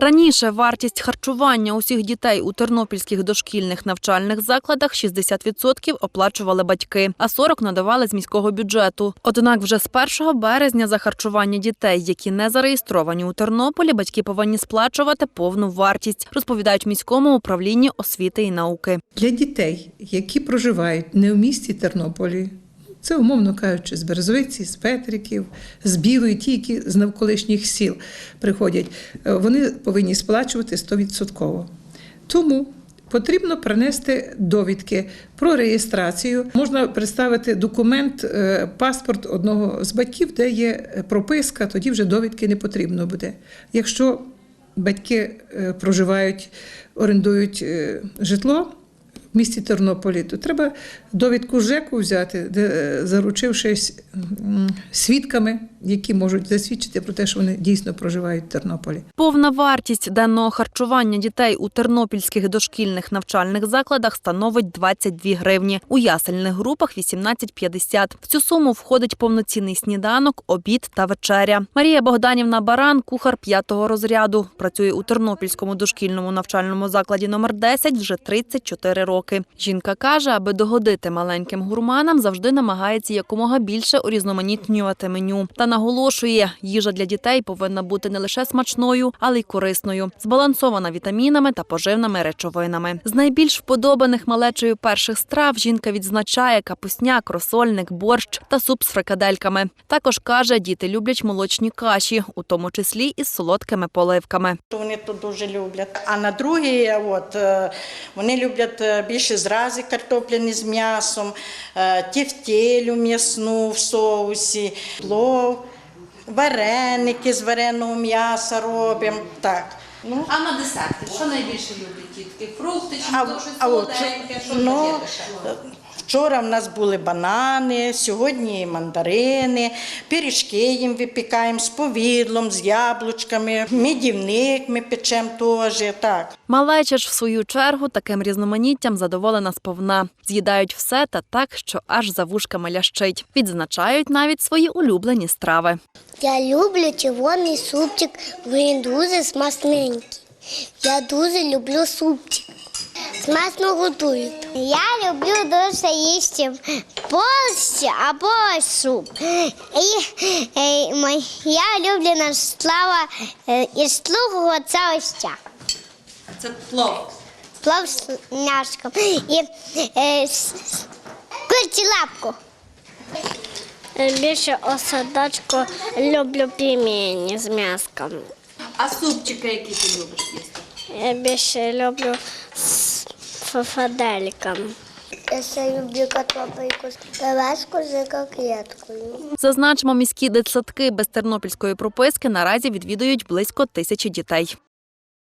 Раніше вартість харчування усіх дітей у тернопільських дошкільних навчальних закладах 60% оплачували батьки, а 40% надавали з міського бюджету. Однак вже з 1 березня за харчування дітей, які не зареєстровані у Тернополі, батьки повинні сплачувати повну вартість, розповідають міському управлінні освіти і науки. Для дітей, які проживають не в місті Тернополі, це умовно кажучи, з Березовиці, з Петриків, з Білої, ті, які з навколишніх сіл приходять, е, вони повинні сплачувати 100%. Тому потрібно принести довідки про реєстрацію. Можна представити документ, е, паспорт одного з батьків, де є прописка, тоді вже довідки не потрібно буде. Якщо батьки е, проживають, орендують е, житло в місті Тернополі, то треба довідку ЖЕКу взяти, де, е, заручившись свідками, які можуть засвідчити про те, що вони дійсно проживають в Тернополі. Повна вартість денного харчування дітей у тернопільських дошкільних навчальних закладах становить 22 гривні. У ясельних групах 18,50. В цю суму входить повноцінний сніданок, обід та вечеря. Марія Богданівна Баран, кухар п'ятого розряду, працює у тернопільському дошкільному навчальному закладі номер 10 вже 34 роки. Жінка каже, аби догодити маленьким гурманам, завжди намагається якомога більше урізноманітнювати меню. Та наголошує, їжа для дітей повинна бути не лише смачною, але й корисною, збалансована вітамінами та поживними речовинами. З найбільш вподобаних малечею перших страв жінка відзначає капусняк, розсольник, борщ та суп з фрикадельками. Також каже, діти люблять молочні каші, у тому числі із солодкими поливками. вони тут дуже люблять. А на другий, от, е, вони люблять е, більше зрази картопляні з м'ясом, тефтелю м'ясну в соусі, плов, вареники з вареного м'яса робимо. Так. Ну, А на десерти, що найбільше люблять тітки? Фрукти чи а, то щось солоденьке, що ну? Вчора в нас були банани, сьогодні мандарини, пиріжки їм випікаємо з повідлом, з яблучками, медівник ми печемо теж. Так. Малеча ж в свою чергу таким різноманіттям задоволена сповна. З'їдають все та так, що аж за вушками лящить. Відзначають навіть свої улюблені страви. Я люблю червоний супчик, він дуже смачненький. Я дуже люблю супчик. Смачно готують. Я люблю дуже їсти борщ або суп. І, е, моя улюблена слава е, із лугового це ось ця. Це плов. Плов з м'яском. І е, курці лапку. Більше осадочку люблю пельмені з м'яском. А супчики, які ти любиш їсти? Я більше люблю з фафадельком. Я ще люблю картопельку з з коклеткою. Зазначимо, міські дитсадки без тернопільської прописки наразі відвідують близько тисячі дітей.